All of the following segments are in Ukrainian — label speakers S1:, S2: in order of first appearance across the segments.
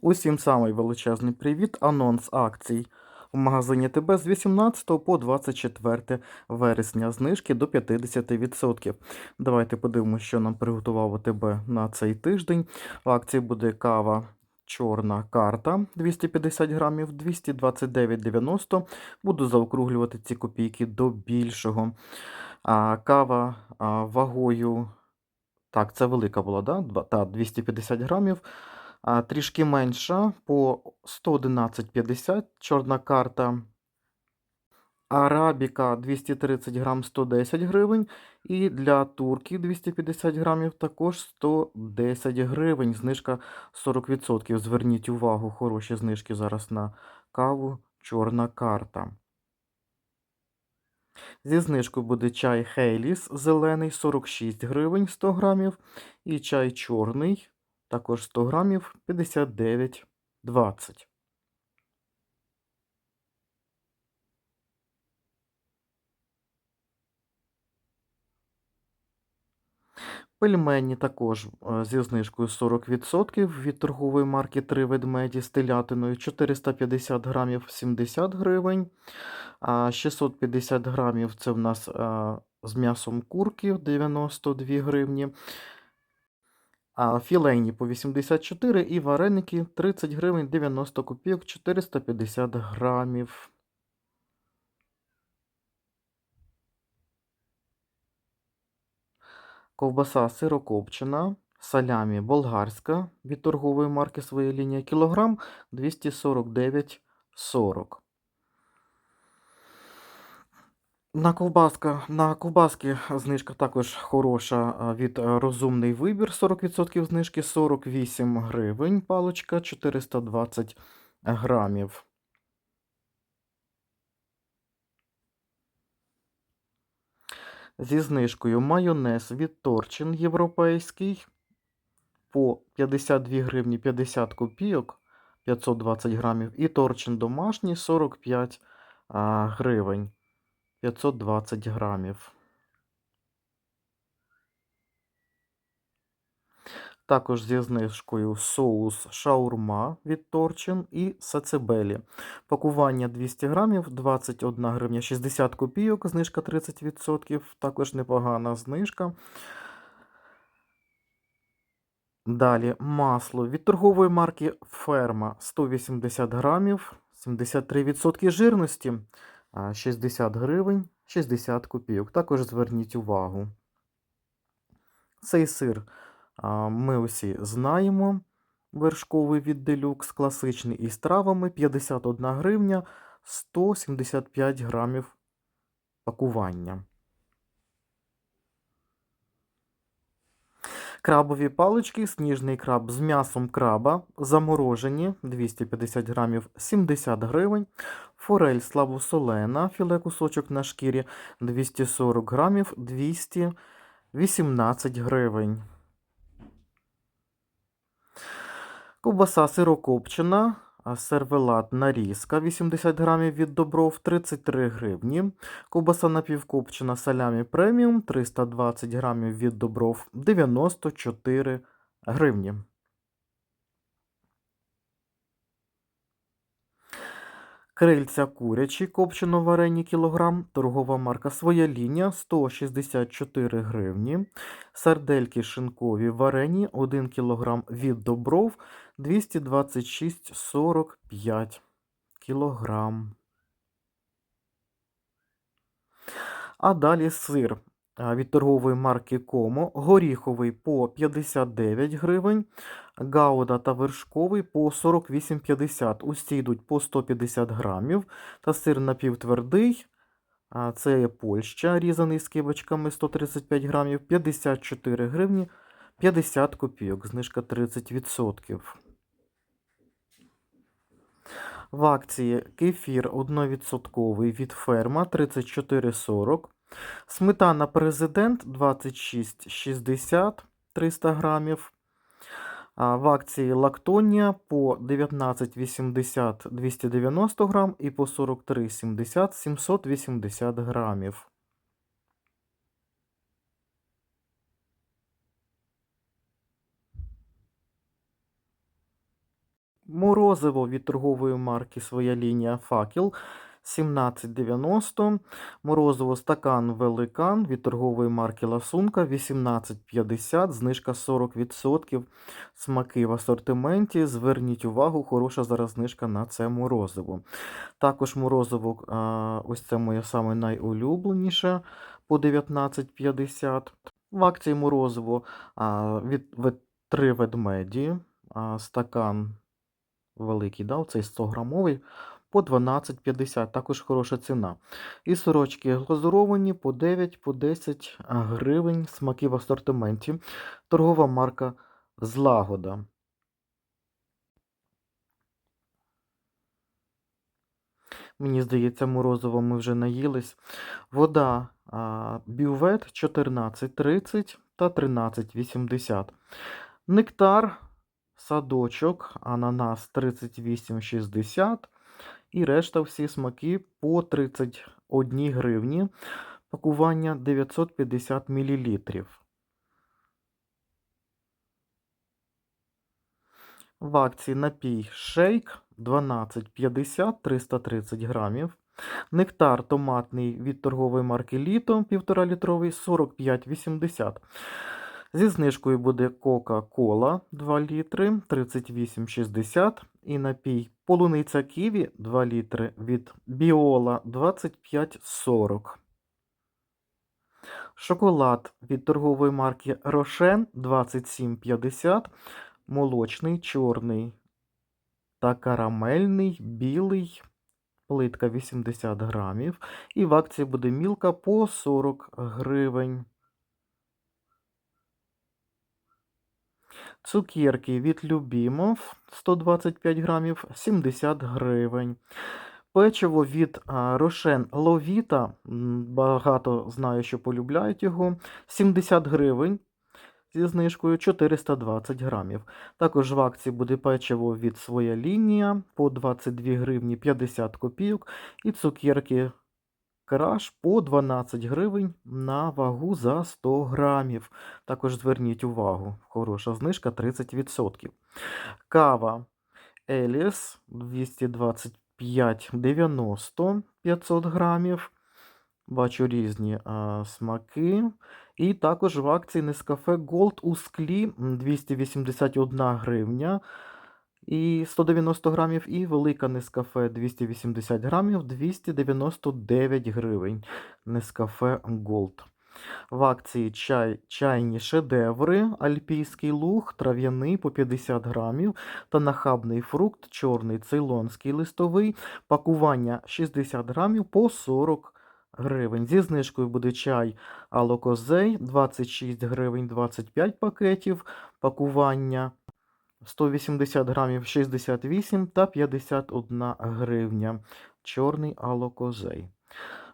S1: Усім самий величезний привіт. Анонс акцій в магазині ТБ з 18 по 24 вересня. Знижки до 50%. Давайте подивимося, що нам приготував АТБ на цей тиждень. В акції буде кава чорна карта 250 грамів, 229,90. Буду заокруглювати ці копійки до більшого. А, кава а, вагою. Так, це велика була, да? Та, 250 грамів. Трішки менша по 111,50 чорна карта. Арабіка 230 грам 110 гривень. І для турки 250 грамів також 110 гривень. Знижка 40%. Зверніть увагу, хороші знижки зараз на каву. Чорна карта. Зі знижкою буде чай Хейліс зелений 46 гривень 100 грамів. І чай чорний також 100 грамів 59,20. Пельмені також е, зі знижкою 40% від торгової марки «Три ведмеді» з телятиною 450 грамів 70 гривень. А 650 грамів це в нас е, з м'ясом курки 92 гривні. А філейні по 84 і вареники 30 гривень 90 копійок 450 грамів. Ковбаса сирокопчена, салямі болгарська від торгової марки своєї лінії кілограм 249,40. На ковбаска, на ковбаски знижка також хороша від е, розумний вибір 40% знижки 48 гривень, паличка 420 грамів. Зі знижкою майонез від Торчин європейський по 52 гривні 50 копійок 520 грамів. І Торчин домашній 45 а, гривень 520 грамів. Також зі знижкою соус шаурма від Торчин і сацебелі. Пакування 200 грамів, 21 гривня 60 копійок, знижка 30%, також непогана знижка. Далі масло від торгової марки Ферма 180 грамів, 73% жирності, 60 гривень 60 копійок. Також зверніть увагу. Цей сир ми усі знаємо. Вершковий від Делюкс, класичний із травами 51 гривня 175 грамів пакування. Крабові палички, сніжний краб з м'ясом краба, заморожені 250 грамів 70 гривень. Форель слабосолена, філе кусочок на шкірі 240 грамів 218 гривень. Ковбаса сирокопчена, сервелат нарізка 80 грамів від Добров 33 гривні. Ковбаса напівкопчена салямі преміум 320 грамів від Добров 94 гривні. Крильця курячі копчено варені кілограм, торгова марка Своя лінія 164 гривні. Сардельки шинкові варені 1 кілограм від Добров 226,45 кілограм. А далі сир від торгової марки Комо, горіховий по 59 гривень, гауда та вершковий по 48,50. Усі йдуть по 150 грамів. Та сир напівтвердий, це є Польща, різаний з кибочками 135 грамів, 54 гривні 50 копійок, знижка 30%. В акції кефір 1% від ферма 34,40. Сметана президент 26,60 300 грамів. В акції лактонія по 19,80 290 грам і по 43,70 780 грамів. Морозиво від торгової марки Своя лінія Факел 17,90. Морозиво стакан Великан від торгової марки Ласунка 18,50. Знижка 40%. Смаки в асортименті. Зверніть увагу, хороша зараз знижка на це морозиво. Також морозиво, ось це моє саме найулюбленіше по 19,50. В акції морозиво від, від 3 ведмеді. Стакан великий, да, цей 100 грамовий по 12,50, також хороша ціна. І сорочки глазуровані по 9, по 10 гривень, смаки в асортименті. Торгова марка Злагода. Мені здається, морозиво ми вже наїлись. Вода бювет 14,30 та 13,80. Нектар, садочок, ананас 38,60. І решта всі смаки по 31 гривні. Пакування 950 мл. В акції напій шейк 12,50 330 грамів. Нектар томатний від торгової марки Літо 1,5 літровий 45,80. Зі знижкою буде Кока-Кола 2 літри 38,60 і напій полуниця Ківі 2 літри від Біола 25,40. Шоколад від торгової марки Рошен 27,50. Молочний, чорний та карамельний, білий, плитка 80 грамів. І в акції буде мілка по 40 гривень. Цукерки від Любімов 125 грамів 70 гривень. Печиво від Рошен Ловіта, багато знаю, що полюбляють його, 70 гривень зі знижкою 420 грамів. Також в акції буде печиво від Своя лінія по 22 гривні 50 копійок і цукерки Краш по 12 гривень на вагу за 100 грамів. Також зверніть увагу, хороша знижка 30%. Кава Еліс 225,90 500 грамів. Бачу різні а, смаки. І також в акції Нескафе Gold у склі 281 гривня і 190 грамів, і велика Нескафе 280 грамів 299 гривень. Нескафе Gold. В акції чай, чайні шедеври, альпійський луг, трав'яний по 50 грамів та нахабний фрукт, чорний цейлонський листовий, пакування 60 грамів по 40 гривень. Зі знижкою буде чай Алокозей 26 гривень 25 пакетів, пакування 180 грамів 68 та 51 гривня. Чорний алокозей.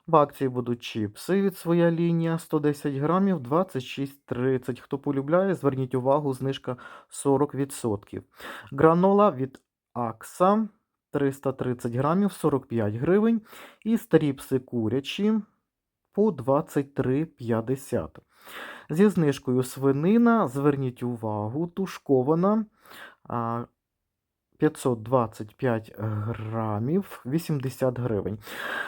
S1: В акції будуть чіпси від своя лінія 110 грамів 26,30. Хто полюбляє, зверніть увагу, знижка 40%. Гранола від Акса 330 грамів 45 гривень. І стріпси курячі по 23,50. Зі знижкою свинина, зверніть увагу, тушкована 525 грамів 80 гривень.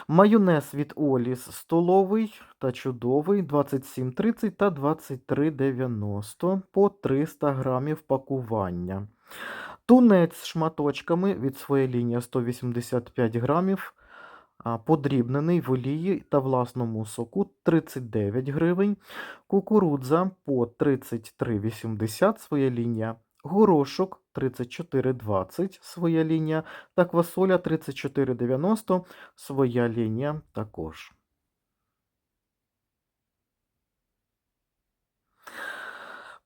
S1: Майонез від Оліс столовий та чудовий 27,30 та 23,90 по 300 грамів пакування. Тунець з шматочками від своєї лінії 185 грамів. Подрібнений в олії та власному соку 39 гривень. Кукурудза по 33,80 своя лінія. Горошок 34,20 своя лінія. Та квасоля 34,90 своя лінія також.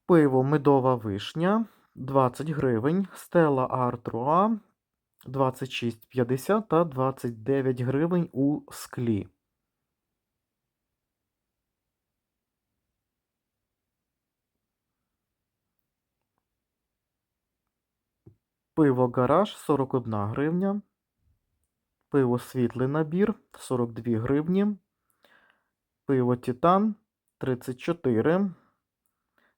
S1: Пиво медова вишня 20 гривень. Стела Артруа 26,50 та 29 гривень у склі. Пиво гараж 41 гривня. Пиво світлий набір 42 гривні. Пиво Титан 34.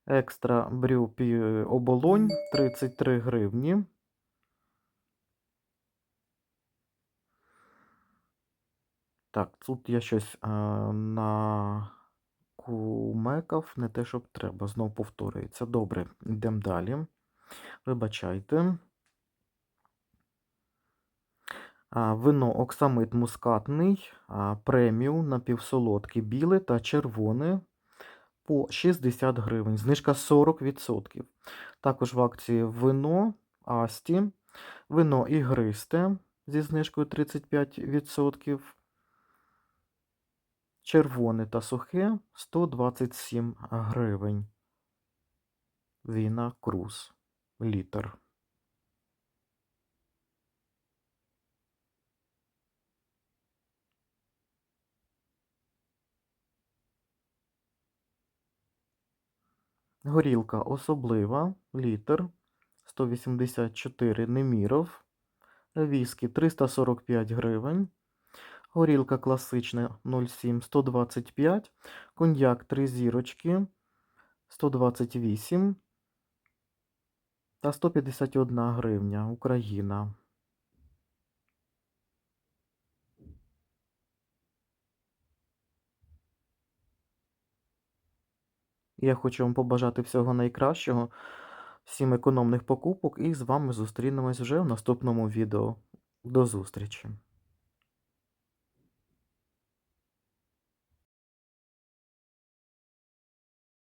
S1: Екстра брю е, оболонь 33 гривні. Так, тут я щось е, на кумекав, не те, щоб треба. Знов повторюється. Добре, йдемо далі. Вибачайте. Вино оксамит мускатний, преміум, напівсолодке, біле та червоне по 60 гривень. Знижка 40%. Також в акції вино Асті, вино ігристе зі знижкою 35%. Червоне та сухе 127 гривень. Віна Круз. Літр. Горілка особлива, літр 184 Неміров, віскі 345 гривень, горілка класична 07 125, коньяк 3 зірочки 128 та 151 гривня Україна. Я хочу вам побажати всього найкращого, всім економних покупок і з вами зустрінемось вже в наступному відео. До зустрічі!